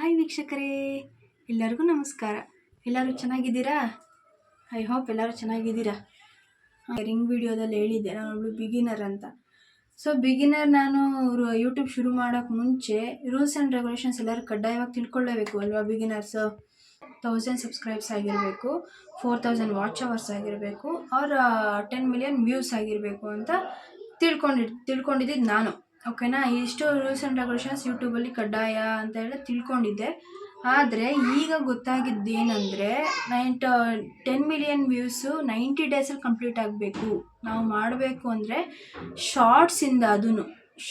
Hi ವೀಕ್ಷಕರೇ, ಎಲ್ಲರಿಗೂ ನಮಸ್ಕಾರ. ಎಲ್ಲರೂ ಚೆನ್ನಾಗಿದ್ದೀರಾ? ಐ ಹೋಪ್ ಎಲ್ಲರೂ ಚೆನ್ನಾಗಿದ್ದೀರಾ? ರಿಂಗ್ ವಿಡಿಯೋದಲ್ಲಿ ಹೇಳಿದ್ದೆ, ನಾನು ಬಿಗಿನರ್ ಅಂತ. ಸೊ ಬಿಗಿನರ್ ನಾನು ಯೂಟ್ಯೂಬ್ ಶುರು ಮಾಡೋಕ್ಕೆ ಮುಂಚೆ ರೂಲ್ಸ್ ಆ್ಯಂಡ್ ರೆಗ್ಯುಲೇಷನ್ಸ್ ಎಲ್ಲರೂ ಕಡ್ಡಾಯವಾಗಿ ತಿಳ್ಕೊಳ್ಳೇಬೇಕು ಅಲ್ವಾ ಬಿಗಿನರ್ಸ್ ತೌಸಂಡ್ ಸಬ್ಸ್ಕ್ರೈಬ್ಸ್ ಆಗಿರಬೇಕು ಫೋರ್ ತೌಸಂಡ್ ವಾಚ್ ಅವರ್ಸ್ ಆಗಿರಬೇಕು ಅವ್ರ ಟೆನ್ ಮಿಲಿಯನ್ ವ್ಯೂಸ್ ಆಗಿರಬೇಕು ಅಂತ ತಿಳ್ಕೊಂಡಿ ತಿಳ್ಕೊಂಡಿದ್ದು ನಾನು. ಓಕೆನಾ? ಎಷ್ಟೋ ರೂಲ್ಸ್ ಆ್ಯಂಡ್ ರೆಗ್ಯುಲೇಷನ್ಸ್ ಯೂಟ್ಯೂಬಲ್ಲಿ ಕಡ್ಡಾಯ ಅಂತ ಹೇಳಿ ತಿಳ್ಕೊಂಡಿದ್ದೆ. ಆದರೆ ಈಗ ಗೊತ್ತಾಗಿದ್ದೇನೆಂದರೆ nine ten million views ninety ಡೇಸಲ್ಲಿ ಕಂಪ್ಲೀಟ್ ಆಗಬೇಕು. ನಾವು ಮಾಡಬೇಕು ಅಂದರೆ ಶಾರ್ಟ್ಸಿಂದ ಅದೂ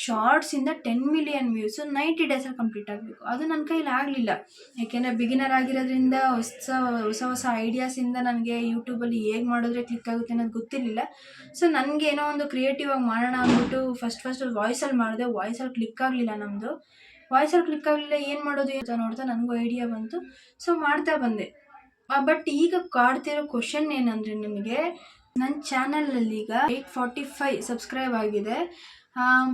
ಶಾರ್ಟ್ಸಿಂದ ಟೆನ್ ಮಿಲಿಯನ್ ವ್ಯೂಸು ನೈಂಟಿ ಡೇಸಲ್ಲಿ ಕಂಪ್ಲೀಟ್ ಆಗಬೇಕು. ಅದು ನನ್ನ ಕೈಲಿ ಆಗಲಿಲ್ಲ. ಯಾಕೆಂದರೆ ಬಿಗಿನರ್ ಆಗಿರೋದ್ರಿಂದ ಹೊಸ ಹೊಸ ಹೊಸ ಐಡಿಯಾಸಿಂದ ನನಗೆ ಯೂಟ್ಯೂಬಲ್ಲಿ ಹೇಗೆ ಮಾಡಿದ್ರೆ ಕ್ಲಿಕ್ ಆಗುತ್ತೆ ಅನ್ನೋದು ಗೊತ್ತಿರಲಿಲ್ಲ. ಸೊ ನನಗೆ ಏನೋ ಒಂದು ಕ್ರಿಯೇಟಿವ್ ಆಗಿ ಮಾಡೋಣ ಅಂದ್ಬಿಟ್ಟು ಫಸ್ಟ್ ಫಸ್ಟ್ ವಾಯ್ಸಲ್ಲಿ ಮಾಡಿದೆ. ವಾಯ್ಸಲ್ಲಿ ಕ್ಲಿಕ್ ಆಗಲಿಲ್ಲ ನಮ್ಮದು ವಾಯ್ಸಲ್ಲಿ ಕ್ಲಿಕ್ ಆಗಲಿಲ್ಲ, ಏನು ಮಾಡೋದು ಅಂತ ನೋಡ್ತಾ ನನಗೂ ಐಡಿಯಾ ಬಂತು. ಸೊ ಮಾಡ್ತಾ ಬಂದೆ. ಬಟ್ ಈಗ ಕಾಡ್ತಿರೋ ಕ್ವಶನ್ ಏನಂದರೆ ನಿಮಗೆ ನನ್ನ ಚಾನಲಲ್ಲಿ ಈಗ ಏಯ್ಟ್ ಫಾರ್ಟಿ ಫೈ ಸಬ್ಸ್ಕ್ರೈಬ್ ಆಗಿದೆ.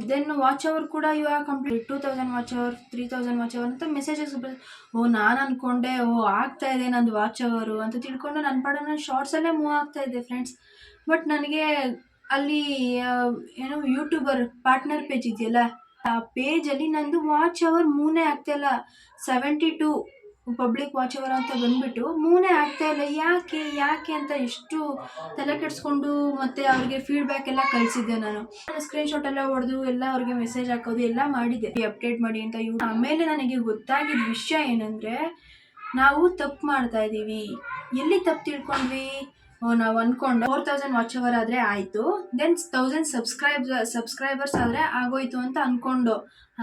ದೆನ್ ವಾಚ್ ಅವರ್ ಕೂಡ ಇವಾಗ complete two thousand watch hour three thousand watch hour ಅಂತ ಮೆಸೇಜಸ್ ಓ, ನಾನು ಅಂದ್ಕೊಂಡೆ ಓ, ಆಗ್ತಾ ಇದೆ ನಂದು ವಾಚ್ ಅವರು ಅಂತ ತಿಳ್ಕೊಂಡು ನನ್ನ ಪಾಡ ನಾನು ಶಾರ್ಟ್ಸಲ್ಲೇ ಮೂವ್ ಆಗ್ತಾ ಇದೆ ಫ್ರೆಂಡ್ಸ್ ಬಟ್ ನನಗೆ ಅಲ್ಲಿ ಏನು ಏನೋ ಯೂಟ್ಯೂಬರ್ ಪಾರ್ಟ್ನರ್ ಪೇಜ್ ಇದೆಯಲ್ಲ, ಆ ಪೇಜಲ್ಲಿ ನಂದು ವಾಚ್ ಅವರ್ ಮೂನೇ ಆಗ್ತಾಯಿಲ್ಲ seventy two public watch hour ಅಂತ ಬಂದ್ಬಿಟ್ಟು ಮೂನೇ ಆಗ್ತಾ ಇಲ್ಲ. ಯಾಕೆ ಯಾಕೆ ಅಂತ ಎಷ್ಟು ತಲೆ ಕೆಡಿಸ್ಕೊಂಡು ಮತ್ತೆ ಅವ್ರಿಗೆ ಫೀಡ್ಬ್ಯಾಕ್ ಎಲ್ಲ ಕಳಿಸಿದ್ದೆ ನಾನು. ಸ್ಕ್ರೀನ್ಶಾಟ್ ಎಲ್ಲ ಹೊಡೆದು ಎಲ್ಲ ಅವ್ರಿಗೆ ಮೆಸೇಜ್ ಹಾಕೋದು ಎಲ್ಲ ಮಾಡಿದ್ದೆ. ಅಪ್ಡೇಟ್ ಮಾಡಿ ಅಂತ ಇವ್ ಆಮೇಲೆ ನನಗೆ ಗೊತ್ತಾಗಿದ್ದ ವಿಷಯ ಏನಂದರೆ, ನಾವು ತಪ್ಪು ಮಾಡ್ತಾ ಇದ್ದೀವಿ. ಎಲ್ಲಿ ತಪ್ಪು ತಿಳ್ಕೊಂಡ್ವಿ? ನಾವು ಅಂದ್ಕೊಂಡು ಫೋರ್ ತೌಸಂಡ್ ವಾಚ್ ಅವರ್ ಆದರೆ ಆಯಿತು. ದೆನ್ ತೌಸಂಡ್ ಸಬ್ಸ್ಕ್ರೈಬ್ ಸಬ್ಸ್ಕ್ರೈಬರ್ಸ್ ಆದರೆ ಆಗೋಯ್ತು ಅಂತ ಅಂದ್ಕೊಂಡು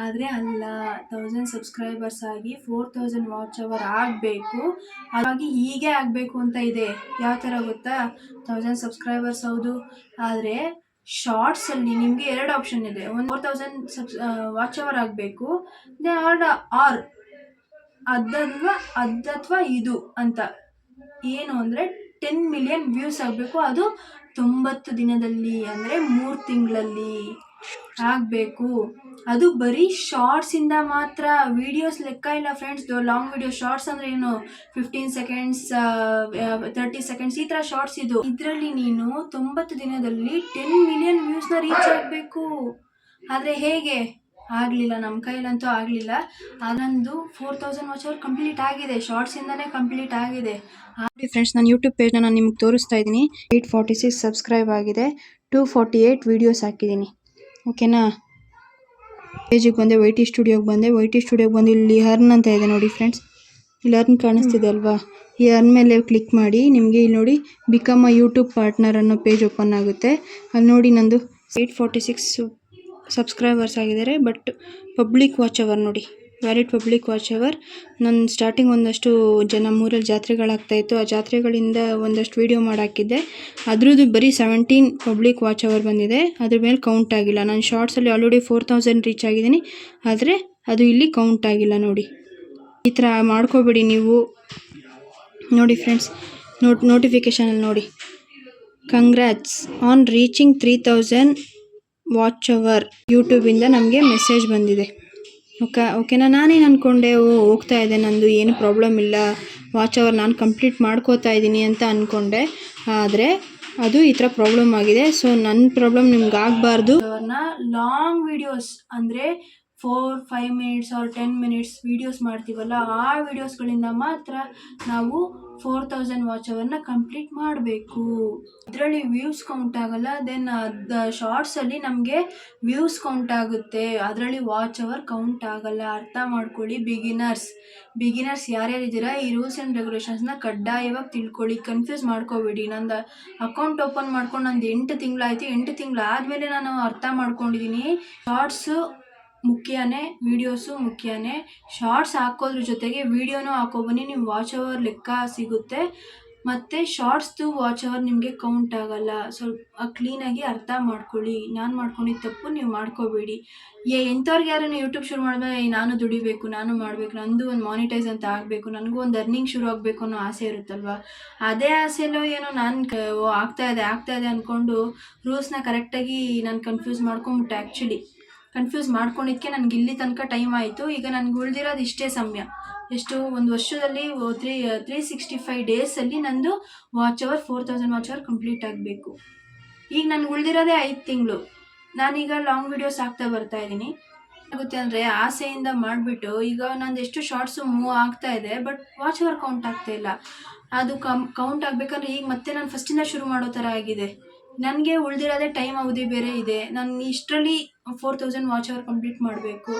ಆದರೆ ಅಲ್ಲ ತೌಸಂಡ್ ಸಬ್ಸ್ಕ್ರೈಬರ್ಸ್ ಆಗಿ ಫೋರ್ ತೌಸಂಡ್ ವಾಚ್ ಅವರ್ ಆಗಬೇಕು. ಹಾಗಾಗಿ ಹೀಗೆ ಆಗಬೇಕು ಅಂತ ಇದೆ. ಯಾವ ಥರ ಗೊತ್ತಾ? ತೌಸಂಡ್ ಸಬ್ಸ್ಕ್ರೈಬರ್ಸ್ ಹೌದು. ಆದರೆ ಶಾರ್ಟ್ಸಲ್ಲಿ ನಿಮಗೆ ಎರಡು ಆಪ್ಷನ್ ಇದೆ. ಒಂದು four thousand subs watch hour ಆಗಬೇಕು. ದೆನ್ ಆರ್ ಆರ್ ಅದಲ್ವಾ ಅಥವಾ ಇದು ಅಂತ. ಏನು ಅಂದರೆ ಟೆನ್ ಮಿಲಿಯನ್ ವ್ಯೂಸ್ ಆಗಬೇಕು. ಅದು ತೊಂಬತ್ತು ದಿನದಲ್ಲಿ ಅಂದರೆ ಮೂರು ತಿಂಗಳಲ್ಲಿ ಆಗಬೇಕು. ಅದು ಬರೀ ಶಾರ್ಟ್ಸಿಂದ ಮಾತ್ರ ವೀಡಿಯೋಸ್ ಲೆಕ್ಕ ಇಲ್ಲ ಫ್ರೆಂಡ್ಸ್ ಲಾಂಗ್ ವಿಡಿಯೋ ಶಾರ್ಟ್ಸ್ ಅಂದರೆ ಏನು ಫಿಫ್ಟೀನ್ ಸೆಕೆಂಡ್ಸ್ ತರ್ಟಿ ಸೆಕೆಂಡ್ಸ್ ಈ ಥರ ಶಾರ್ಟ್ಸ್ ಇದು. ಇದರಲ್ಲಿ ನೀನು ತೊಂಬತ್ತು ದಿನದಲ್ಲಿ ಟೆನ್ ಮಿಲಿಯನ್ ವ್ಯೂಸ್ನ ರೀಚ್ ಆಗಬೇಕು. ಆದರೆ ಹೇಗೆ? ಆಗಲಿಲ್ಲ ನಮ್ಮ ಕೈಲಂತೂ ಆಗಲಿಲ್ಲ. ಅದೊಂದು four thousand watch hour complete ಆಗಿದೆ ಶಾರ್ಟ್ಸಿಂದನೇ ಕಂಪ್ಲೀಟ್ ಆಗಿದೆ. ನೋಡಿ ಫ್ರೆಂಡ್ಸ್ ನಾನು ಯೂಟ್ಯೂಬ್ ಪೇಜ್ನ ನಾನು ನಿಮ್ಗೆ ತೋರಿಸ್ತಾ ಇದ್ದೀನಿ. ಏಯ್ಟ್ ಫಾರ್ಟಿ ಸಿಕ್ಸ್ ಸಬ್ಸ್ಕ್ರೈಬ್ ಆಗಿದೆ ಟೂ ಫಾರ್ಟಿ ಏಯ್ಟ್ ವೀಡಿಯೋಸ್ ಹಾಕಿದ್ದೀನಿ ಓಕೆನಾ ಪೇಜಿಗೆ ಬಂದೆ ವೈ ಟಿ ಸ್ಟುಡಿಯೋಗೆ ಬಂದೆ. ವೈ ಟಿ ಸ್ಟುಡಿಯೋಗೆ ಬಂದು ಇಲ್ಲಿ ಹರ್ನ್ ಅಂತ ಇದೆ ನೋಡಿ ಫ್ರೆಂಡ್ಸ್ ಇಲ್ಲಿ ಹರ್ನ್ ಕಾಣಿಸ್ತಿದೆ ಅಲ್ವಾ? ಈ ಹರ್ನ್ ಮೇಲೆ ಕ್ಲಿಕ್ ಮಾಡಿ, ನಿಮಗೆ ಇಲ್ಲಿ ನೋಡಿ ಬಿಕಮ್ ಅ ಯೂಟ್ಯೂಬ್ ಪಾರ್ಟ್ನರ್ ಅನ್ನೋ ಪೇಜ್ ಓಪನ್ ಆಗುತ್ತೆ. ಅಲ್ಲಿ ನೋಡಿ ನಂದು ಏಯ್ಟ್ ಫಾರ್ಟಿ ಸಿಕ್ಸ್ ಸಬ್ಸ್ಕ್ರೈಬರ್ಸ್ ಆಗಿದ್ದಾರೆ ಬಟ್ ಪಬ್ಲಿಕ್ ವಾಚ್ ಅವರ್ ನೋಡಿ. ವ್ಯಾಲಿಡ್ ಪಬ್ಲಿಕ್ ವಾಚ್ ಅವರ್ ನಾನು ಸ್ಟಾರ್ಟಿಂಗ್ ಒಂದಷ್ಟು ಜನ ಮೂರಲ್ಲಿ ಜಾತ್ರೆಗಳಾಗ್ತಾಯಿತ್ತು ಆ ಜಾತ್ರೆಗಳಿಂದ ಒಂದಷ್ಟು ವೀಡಿಯೋ ಮಾಡಾಕಿದ್ದೆ. ಅದ್ರದ್ದು ಬರೀ ಸೆವೆಂಟೀನ್ ಪಬ್ಲಿಕ್ ವಾಚ್ ಅವರ್ ಬಂದಿದೆ. ಅದ್ರ ಮೇಲೆ ಕೌಂಟ್ ಆಗಿಲ್ಲ. ನಾನು ಶಾರ್ಟ್ಸಲ್ಲಿ ಆಲ್ರೆಡಿ ಫೋರ್ ತೌಸಂಡ್ ರೀಚ್ ಆಗಿದ್ದೀನಿ. ಆದರೆ ಅದು ಇಲ್ಲಿ ಕೌಂಟ್ ಆಗಿಲ್ಲ ನೋಡಿ. ಈ ಥರ ಮಾಡ್ಕೋಬೇಡಿ ನೀವು. ನೋಡಿ ಫ್ರೆಂಡ್ಸ್ ನೋಟ್ ನೋಟಿಫಿಕೇಷನಲ್ಲಿ ನೋಡಿ. Congrats on reaching three thousand watch hour ಯೂಟ್ಯೂಬಿಂದ ನಮಗೆ ಮೆಸೇಜ್ ಬಂದಿದೆ. ಓಕೆ ಓಕೆನಾ ನಾನೇನು ಅಂದ್ಕೊಂಡೆ ಓ, ಹೋಗ್ತಾ ಇದೆ, ನಂದು ಏನು ಪ್ರಾಬ್ಲಮ್ ಇಲ್ಲ. ವಾಚ್ ಅವರ್ ನಾನು ಕಂಪ್ಲೀಟ್ ಮಾಡ್ಕೋತಾ ಇದ್ದೀನಿ ಅಂತ ಅಂದ್ಕೊಂಡೆ ಆದರೆ ಅದು ಈ ಥರ ಪ್ರಾಬ್ಲಮ್ ಆಗಿದೆ. ಸೊ ನನ್ನ ಪ್ರಾಬ್ಲಮ್ ನಿಮ್ಗೆ ಆಗಬಾರ್ದು. ಲಾಂಗ್ ವಿಡಿಯೋಸ್ ಅಂದರೆ four five minutes or ten minutes videos ಮಾಡ್ತೀವಲ್ಲ, ಆ ವೀಡಿಯೋಸ್ಗಳಿಂದ ಮಾತ್ರ ನಾವು ಫೋರ್ ತೌಸಂಡ್ ವಾಚ್ ಅವರ್ನ ಕಂಪ್ಲೀಟ್ ಮಾಡಬೇಕು. ಅದರಲ್ಲಿ ವ್ಯೂಸ್ ಕೌಂಟ್ ಆಗಲ್ಲ ದೆನ್ ಶಾರ್ಟ್ಸಲ್ಲಿ ನಮಗೆ ವ್ಯೂಸ್ ಕೌಂಟ್ ಆಗುತ್ತೆ. ಅದರಲ್ಲಿ ವಾಚ್ ಅವರ್ ಕೌಂಟ್ ಆಗಲ್ಲ. ಅರ್ಥ ಮಾಡ್ಕೊಳ್ಳಿ ಬಿಗಿನರ್ಸ್ ಬಿಗಿನರ್ಸ್ ಯಾರ್ಯಾರಿದ್ದೀರಾ ಈ ರೂಲ್ಸ್ ಆ್ಯಂಡ್ ರೆಗ್ಯುಲೇಷನ್ಸ್ನ ಕಡ್ಡಾಯವಾಗಿ ತಿಳ್ಕೊಳ್ಳಿ ಕನ್ಫ್ಯೂಸ್ ಮಾಡ್ಕೋಬೇಡಿ. ನಂದು ಅಕೌಂಟ್ ಓಪನ್ ಮಾಡ್ಕೊಂಡು ನಂದು ಎಂಟು ತಿಂಗಳಾಯಿತು ಎಂಟು ತಿಂಗಳಾದಮೇಲೆ ನಾನು ಅರ್ಥ ಮಾಡ್ಕೊಂಡಿದ್ದೀನಿ ಶಾರ್ಟ್ಸು ಮುಖ್ಯನೇ, ವೀಡಿಯೋಸು ಮುಖ್ಯನೇ. ಶಾರ್ಟ್ಸ್ ಹಾಕೋದ್ರ ಜೊತೆಗೆ ವೀಡಿಯೋನೂ ಹಾಕೊಬನ್ನಿ ನಿಮ್ಮ ವಾಚ್ ಅವರ್ ಲೆಕ್ಕ ಸಿಗುತ್ತೆ. ಮತ್ತು ಶಾರ್ಟ್ಸ್ದು ವಾಚ್ ಅವರ್ ನಿಮಗೆ ಕೌಂಟ್ ಆಗಲ್ಲ. ಸ್ವಲ್ಪ ಕ್ಲೀನಾಗಿ ಅರ್ಥ ಮಾಡ್ಕೊಳ್ಳಿ. ನಾನು ಮಾಡ್ಕೊಂಡಿದ್ದ ತಪ್ಪು, ನೀವು ಮಾಡ್ಕೋಬೇಡಿ. ಏ, ಎಂಥವ್ರಿಗೆ ಯಾರು ಯೂಟ್ಯೂಬ್ ಶುರು ಮಾಡಿದ್ರೆ ನಾನು ದುಡಿಬೇಕು, ನಾನು ಮಾಡಬೇಕು, ನಂದು ಒಂದು ಮಾನಿಟೈಸ್ ಅಂತ ಆಗಬೇಕು, ನನಗೂ ಒಂದು ಅರ್ನಿಂಗ್ ಶುರು ಆಗಬೇಕು ಅನ್ನೋ ಆಸೆ ಇರುತ್ತಲ್ವ? ಅದೇ ಆಸೆಲೋ ಏನೋ ನಾನು ಆಗ್ತಾ ಇದೆ ಆಗ್ತಾ ಇದೆ ಅಂದ್ಕೊಂಡು ರೂಲ್ಸ್ನ ಕರೆಕ್ಟಾಗಿ ನಾನು ಕನ್ಫ್ಯೂಸ್ ಮಾಡ್ಕೊಂಬಿಟ್ಟೆ ಆ್ಯಕ್ಚುಲಿ ಕನ್ಫ್ಯೂಸ್ ಮಾಡ್ಕೊಂಡಿದ್ದಕ್ಕೆ ನನಗೆ ಇಲ್ಲಿ ತನಕ ಟೈಮ್ ಆಯಿತು. ಈಗ ನನಗೆ ಉಳಿದಿರೋದು ಇಷ್ಟೇ ಸಮಯ. ಎಷ್ಟು? ಒಂದು ವರ್ಷದಲ್ಲಿ ತ್ರೀ ತ್ರೀ ಸಿಕ್ಸ್ಟಿ ಫೈವ್ ಡೇಸಲ್ಲಿ ನಂದು watch hour four thousand watch hour complete ಆಗಬೇಕು. ಈಗ ನನಗೆ ಉಳಿದಿರೋದೇ ಐದು ತಿಂಗಳು. ನಾನೀಗ ಲಾಂಗ್ ವಿಡಿಯೋಸ್ ಹಾಕ್ತಾ ಬರ್ತಾ ಇದ್ದೀನಿ. ಆಗುತ್ತೆ ಅಂದರೆ ಆಸೆಯಿಂದ ಮಾಡಿಬಿಟ್ಟು ಈಗ ನಂದು ಎಷ್ಟು ಶಾರ್ಟ್ಸು ಮೂವ್ ಆಗ್ತಾ ಇದೆ ಬಟ್ ವಾಚ್ ಅವರ್ ಕೌಂಟ್ ಆಗ್ತಾ ಇಲ್ಲ. ಅದು ಕಮ್ ಕೌಂಟ್ ಆಗಬೇಕಂದ್ರೆ ಈಗ ಮತ್ತೆ ನಾನು ಫಸ್ಟಿಂದ ಶುರು ಮಾಡೋ ಥರ ಆಗಿದೆ. ನನಗೆ ಉಳಿದಿರೋದೇ ಟೈಮ್ ಅವಧಿ ಬೇರೆ ಇದೆ. ನಾನು ಇಷ್ಟರಲ್ಲಿ four thousand watch hour complete ಮಾಡಬೇಕು.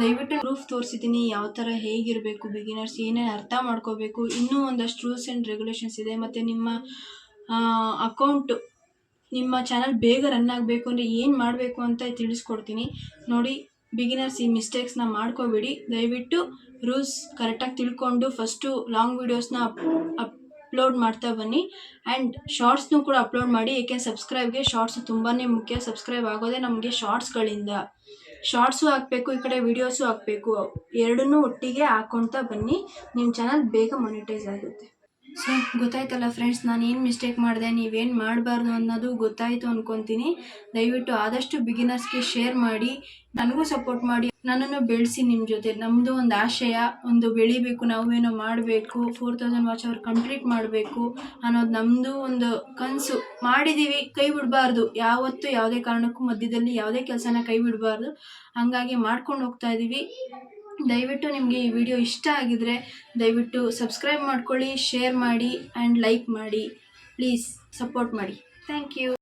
ದಯವಿಟ್ಟು ಪ್ರೂಫ್ ತೋರಿಸಿದ್ದೀನಿ ಯಾವ ಥರ ಹೇಗಿರಬೇಕು ಬಿಗಿನರ್ಸ್ ಏನೇನು ಅರ್ಥ ಮಾಡ್ಕೋಬೇಕು, ಇನ್ನೂ ಒಂದಷ್ಟು ರೂಲ್ಸ್ ಆ್ಯಂಡ್ ರೆಗ್ಯುಲೇಷನ್ಸ್ ಇದೆ. ಮತ್ತು ನಿಮ್ಮ ಅಕೌಂಟು ನಿಮ್ಮ ಚಾನಲ್ ಬೇಗ ರನ್ ಆಗಬೇಕು ಅಂದರೆ ಏನು ಮಾಡಬೇಕು ಅಂತ ತಿಳಿಸ್ಕೊಡ್ತೀನಿ. ನೋಡಿ ಬಿಗಿನರ್ಸ್ ಈ ಮಿಸ್ಟೇಕ್ಸ್ನ ಮಾಡ್ಕೋಬೇಡಿ. ದಯವಿಟ್ಟು ರೂಲ್ಸ್ ಕರೆಕ್ಟಾಗಿ ತಿಳ್ಕೊಂಡು ಫಸ್ಟು ಲಾಂಗ್ ವೀಡಿಯೋಸ್ನ ಅಪ್ ಅಪ್ಲೋಡ್ ಮಾಡ್ತಾ ಬನ್ನಿ. ಆ್ಯಂಡ್ ಶಾರ್ಟ್ಸ್ನು ಕೂಡ ಅಪ್ಲೋಡ್ ಮಾಡಿ. ಏಕೆ ಸಬ್ಸ್ಕ್ರೈಬ್ಗೆ ಶಾರ್ಟ್ಸ್ ತುಂಬಾ ಮುಖ್ಯ. ಸಬ್ಸ್ಕ್ರೈಬ್ ಆಗೋದೇ ನಮಗೆ ಶಾರ್ಟ್ಸ್ಗಳಿಂದ ಶಾರ್ಟ್ಸು ಹಾಕಬೇಕು, ಈ ಕಡೆ ವೀಡಿಯೋಸು ಹಾಕಬೇಕು. ಎರಡನ್ನೂ ಒಟ್ಟಿಗೆ ಹಾಕ್ಕೊಳ್ತಾ ಬನ್ನಿ. ನಿಮ್ಮ ಚಾನಲ್ ಬೇಗ ಮೊನಿಟೈಸ್ ಆಗುತ್ತೆ. ಸೊ, ಗೊತ್ತಾಯ್ತಲ್ಲ ಫ್ರೆಂಡ್ಸ್ ನಾನು ಏನು ಮಿಸ್ಟೇಕ್ ಮಾಡಿದೆ, ನೀವೇನು ಮಾಡಬಾರ್ದು ಅನ್ನೋದು ಗೊತ್ತಾಯಿತು ಅಂದ್ಕೊತೀನಿ ದಯವಿಟ್ಟು ಆದಷ್ಟು ಬಿಗಿನರ್ಸ್ಗೆ ಶೇರ್ ಮಾಡಿ, ನನಗೂ ಸಪೋರ್ಟ್ ಮಾಡಿ, ನನ್ನನ್ನು ಬೆಳೆಸಿ ನಿಮ್ಮ ಜೊತೆ. ನಮ್ಮದು ಒಂದು ಆಶಯ, ಒಂದು ಬೆಳಿಬೇಕು, ನಾವೇನೋ ಮಾಡಬೇಕು four thousand watch hour complete ಮಾಡಬೇಕು ಅನ್ನೋದು ನಮ್ಮದು ಒಂದು ಕನಸು. ಮಾಡಿದ್ದೀವಿ ಕೈ ಬಿಡಬಾರ್ದು. ಯಾವತ್ತೂ ಯಾವುದೇ ಕಾರಣಕ್ಕೂ ಮಧ್ಯದಲ್ಲಿ ಯಾವುದೇ ಕೆಲಸನ ಕೈ ಬಿಡಬಾರ್ದು. ಹಾಗಾಗಿ ಮಾಡ್ಕೊಂಡು ಹೋಗ್ತಾ ಇದ್ದೀವಿ ದಯವಿಟ್ಟು ನಿಮಗೆ ಈ ವಿಡಿಯೋ ಇಷ್ಟ ಆಗಿದರೆ ದಯವಿಟ್ಟು ಸಬ್ಸ್ಕ್ರೈಬ್ ಮಾಡ್ಕೊಳ್ಳಿ ಶೇರ್ ಮಾಡಿ ಆ್ಯಂಡ್ ಲೈಕ್ ಮಾಡಿ. ಪ್ಲೀಸ್ ಸಪೋರ್ಟ್ ಮಾಡಿ. Thank you